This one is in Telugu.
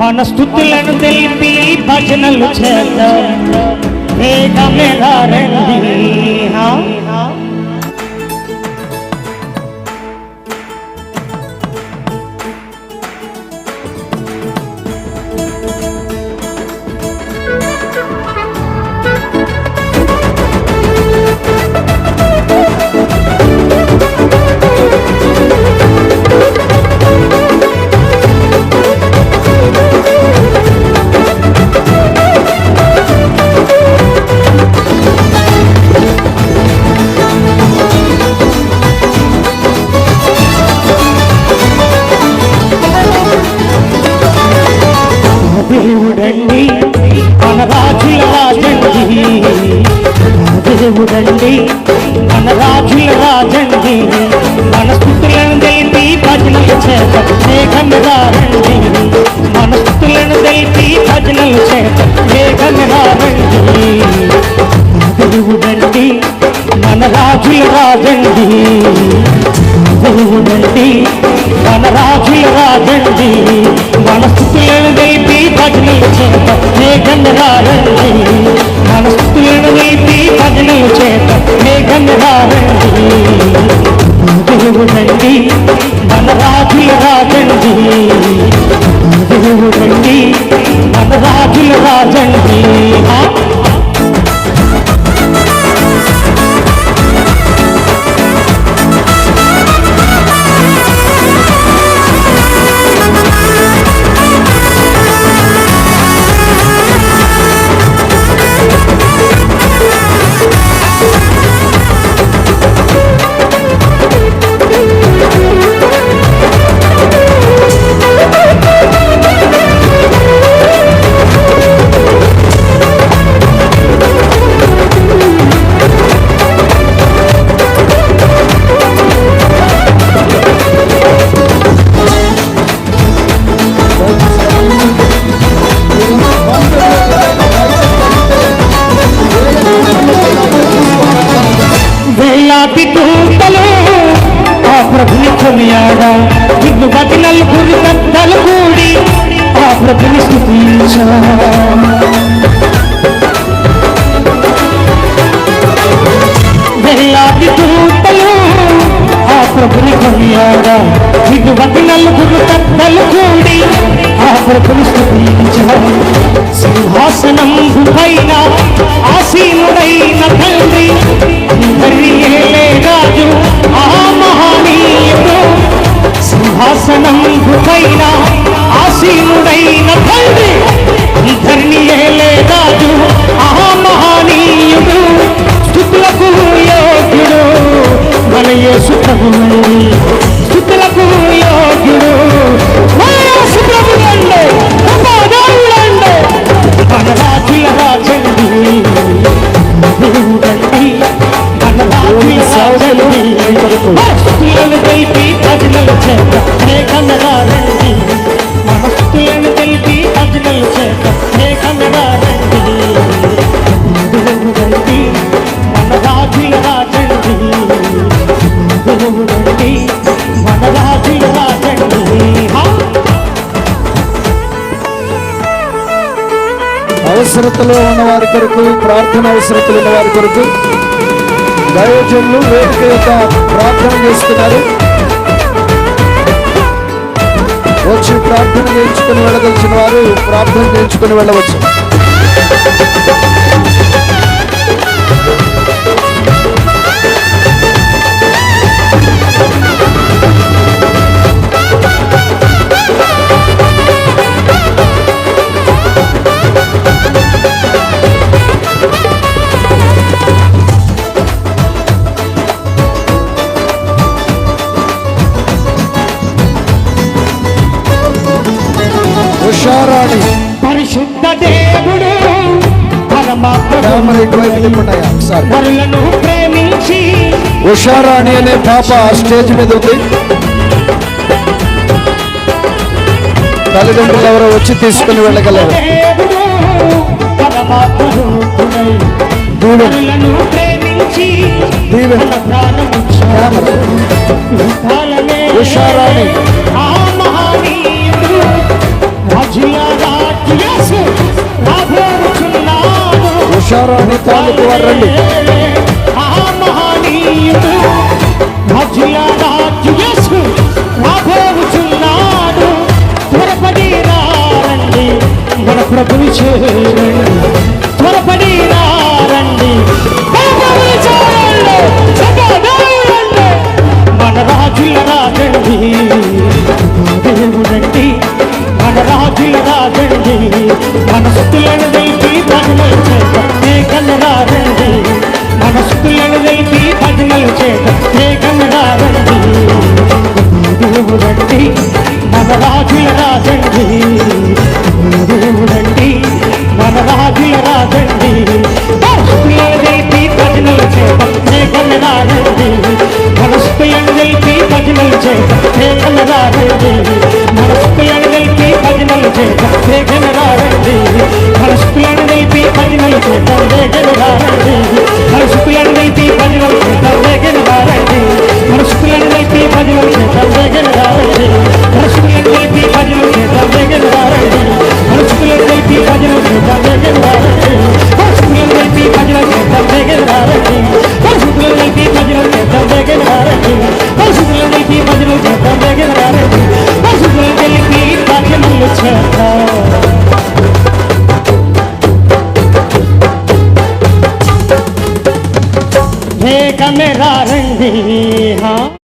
మన స్థుతులను తెలిపి భజనలు చేద్దాం. వేగమే రండి రాజండి మన రాజుల రాజండి మన స్థుతులను తెలిపి భజనలు చేత వేగంగా రండి మన స్థుతులను తెలిపి భజనలు చేత వేగంగా రండి దేవుడండి మన రాజుల రాజండి. దేవుడండి మన రాజుల రాజండి. మన స్థుతులను తెలిపి భజనలు చేత వేగంగా రండి రాజండి దేవుడండి రాజండి. ప్రభుని స్థుతించా వేలాది దూతలు ఆ ప్రభుని కొనియాడా ఇల్లు బతి నలుగురు పెద్దలు కూడి ఆ ప్రభుని స్థుతించా సింహాసనం పైన ఆసీనుడైన తండ్రి మరి రాజు ఆ మహానీయుడు సింహాసనం పైన ఆసీనుడైన అవసరతలో ఉన్న వారి కొరకు ప్రార్థన అవసరతలు ఉన్న వారి కొరకు దయోజనులు వేదిక యొక్క ప్రార్థన చేస్తున్నారు. వచ్చి ప్రార్థన చేయించుకుని వెళ్ళదలిచిన వారు ప్రార్థన చేయించుకుని వెళ్ళవచ్చు. ప్రేమించి ఉషారాణి అనే పాప స్టేజ్ మీద ఉంది. తల్లిదండ్రులు ఎవరో వచ్చి తీసుకుని వెళ్ళగలరు. దేవుడు రండి मेरा रंगी हाँ।